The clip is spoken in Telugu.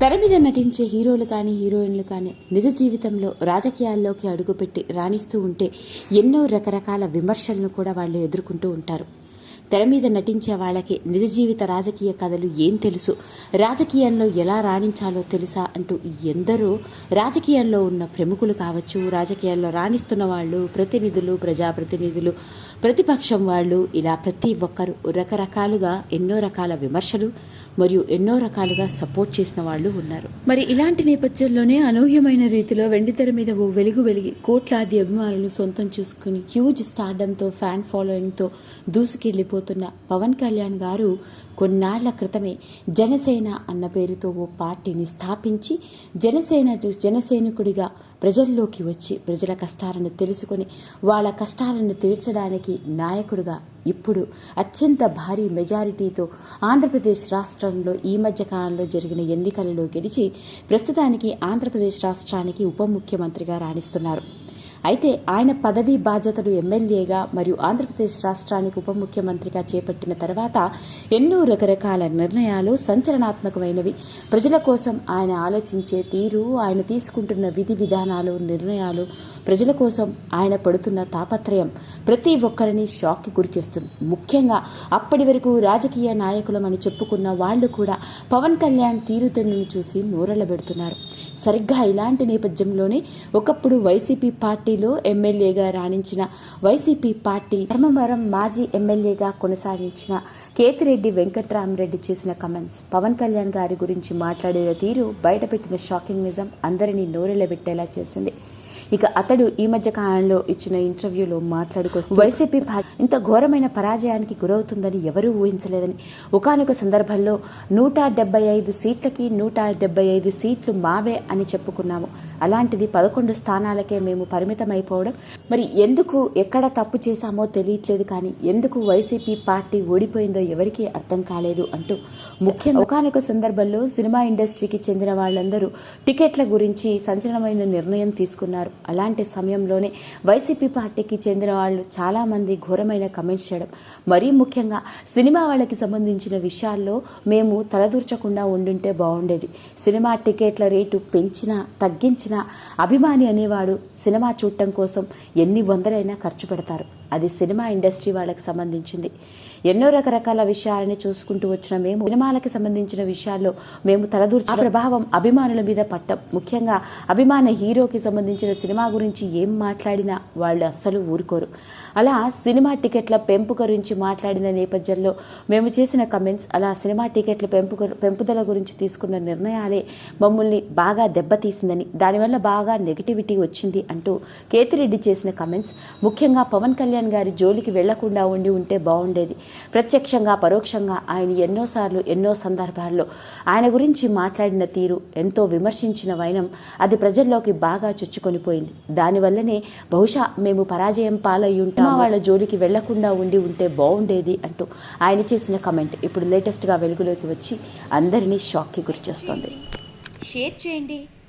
తెర మీద నటించే హీరోలు కానీ హీరోయిన్లు కానీ నిజ జీవితంలో రాజకీయాల్లోకి అడుగుపెట్టి రాణిస్తూ ఉంటే ఎన్నో రకరకాల విమర్శలను కూడా వాళ్ళు ఎదుర్కొంటూ ఉంటారు. తెర మీద నటించే వాళ్ళకి నిజ జీవిత రాజకీయ కథలు ఏం తెలుసు? రాజకీయంలో ఎలా రాణించాలో తెలుసా అంటూ ఎందరో రాజకీయాల్లో ఉన్న ప్రముఖులు కావచ్చు రాజకీయాల్లో రాణిస్తున్న వాళ్ళు ప్రతినిధులు ప్రజాప్రతినిధులు ప్రతిపక్షం వాళ్ళు ఇలా ప్రతి ఒక్కరు రకరకాలుగా ఎన్నో రకాల విమర్శలు మరియు ఎన్నో రకాలుగా సపోర్ట్ చేసిన వాళ్ళు ఉన్నారు. మరి ఇలాంటి నేపథ్యంలోనే అనూహ్యమైన రీతిలో వెండితెర మీద ఓ వెలుగు వెలిగి కోట్లాది అభిమానులను సొంతం చేసుకుని హ్యూజ్ స్టార్డంతో ఫ్యాన్ ఫాలోయింగ్తో దూసుకెళ్ళిపోతున్న పవన్ కళ్యాణ్ గారు కొన్నాళ్ళ క్రితమే జనసేన అన్న పేరుతో ఓ పార్టీని స్థాపించి జనసేన జనసైనికుడిగా ప్రజల్లోకి వచ్చి ప్రజల కష్టాలను తెలుసుకొని వాళ్ళ కష్టాలను తీర్చడానికి నాయకుడిగా ఇప్పుడు అత్యంత భారీ మెజారిటీతో ఆంధ్రప్రదేశ్ రాష్ట్రంలో ఈ మధ్య కాలంలో జరిగిన ఎన్నికలలో గెలిచి ప్రస్తుతానికి ఆంధ్రప్రదేశ్ రాష్ట్రానికి ఉప ముఖ్యమంత్రిగా రాణిస్తున్నారు. అయితే ఆయన పదవీ బాధ్యతలు ఎమ్మెల్యేగా మరియు ఆంధ్రప్రదేశ్ రాష్ట్రానికి ఉప ముఖ్యమంత్రిగా చేపట్టిన తర్వాత ఎన్నో రకరకాల నిర్ణయాలు సంచలనాత్మకమైనవి. ప్రజల కోసం ఆయన ఆలోచించే తీరు ఆయన తీసుకుంటున్న విధి విధానాలు నిర్ణయాలు ప్రజల కోసం ఆయన పడుతున్న తాపత్రయం ప్రతి ఒక్కరిని షాక్కి గురిచేస్తుంది ముఖ్యంగా అప్పటి వరకు రాజకీయ నాయకులమని చెప్పుకున్న వాళ్ళు కూడా పవన్ కళ్యాణ్ తీరుతెన్నును చూసి నూరెళ్ళబెడుతున్నారు. సరిగ్గా ఇలాంటి నేపథ్యంలోనే ఒకప్పుడు వైసీపీ పార్టీలో ఎమ్మెల్యేగా రాణించిన వైసీపీ పార్టీ ధర్మవరం మాజీ ఎమ్మెల్యేగా కొనసాగించిన కేతిరెడ్డి వెంకట్రామరెడ్డి చేసిన కమెంట్స్ పవన్ కళ్యాణ్ గారి గురించి మాట్లాడిన తీరు బయటపెట్టిన షాకింగ్ నిజం అందరినీ నోరెళ్ళబెట్టేలా చేసింది. ఇక అతడు ఈ మధ్య కాలంలో ఇచ్చిన ఇంటర్వ్యూలో మాట్లాడుకొస్తూ వైసీపీ ఇంత ఘోరమైన పరాజయానికి గురవుతుందని ఎవరూ ఊహించలేదని. ఒకానొక సందర్భంలో నూట డెబ్బై ఐదు సీట్లకి నూట డెబ్బై ఐదు సీట్లు మావే అని చెప్పుకున్నాము. అలాంటిది పదకొండు స్థానాలకే మేము పరిమితమైపోవడం. మరి ఎందుకు ఎక్కడ తప్పు చేశామో తెలియట్లేదు కానీ ఎందుకు వైసీపీ పార్టీ ఓడిపోయిందో ఎవరికీ అర్థం కాలేదు అంటూ ముఖ్యంగా ఒకనొక సందర్భంలో సినిమా ఇండస్ట్రీకి చెందిన వాళ్ళందరూ టికెట్ల గురించి సంచలనమైన నిర్ణయం తీసుకున్నారు. అలాంటి సమయంలోనే వైసీపీ పార్టీకి చెందిన వాళ్ళు చాలామంది ఘోరమైన కమెంట్స్ చేయడం. మరీ ముఖ్యంగా సినిమా వాళ్ళకి సంబంధించిన విషయాల్లో మేము తలదూర్చకుండా ఉండుంటే బాగుండేది. సినిమా టికెట్ల రేటు పెంచినా తగ్గించినా అభిమాని అనేవాడు సినిమా చూడటం కోసం ఎన్ని వందలైనా ఖర్చు పెడతారు. అది సినిమా ఇండస్ట్రీ వాళ్ళకి సంబంధించింది. ఎన్నో రకరకాల విషయాలని చూసుకుంటూ వచ్చిన మేము సినిమాలకి సంబంధించిన విషయాల్లో మేము తలదూర్చి ప్రభావం అభిమానుల మీద పట్టం. ముఖ్యంగా అభిమాన హీరోకి సంబంధించిన సినిమా గురించి ఏం మాట్లాడినా వాళ్ళు అస్సలు ఊరుకోరు. అలా సినిమా టికెట్ల పెంపు గురించి మాట్లాడిన నేపథ్యంలో మేము చేసిన కమెంట్స్ అలా సినిమా టికెట్ల పెంపు పెంపుదల గురించి తీసుకున్న నిర్ణయాలే మమ్మల్ని బాగా దెబ్బతీసిందని. దానివల్ల బాగా నెగిటివిటీ వచ్చింది అంటూ కేతిరెడ్డి చేసిన కమెంట్స్ ముఖ్యంగా పవన్ కళ్యాణ్ గారి జోలికి వెళ్ళకుండా ఉండి ఉంటే బాగుండేది. ప్రత్యక్షంగా పరోక్షంగా ఆయన ఎన్నోసార్లు ఎన్నో సందర్భాల్లో ఆయన గురించి మాట్లాడిన తీరు ఎంతో విమర్శించిన వైనం అది ప్రజల్లోకి బాగా చొచ్చుకొనిపోయింది దానివల్లనే బహుశా మేము పరాజయం పాలయ్యి ఉంటాం వాళ్ళ జోలికి వెళ్ళకుండా ఉండి ఉంటే బాగుండేది అంటూ ఆయన చేసిన కమెంట్ ఇప్పుడు లేటెస్ట్గా వెలుగులోకి వచ్చి అందరినీ షాక్కి గురిచేస్తోంది. షేర్ చేయండి.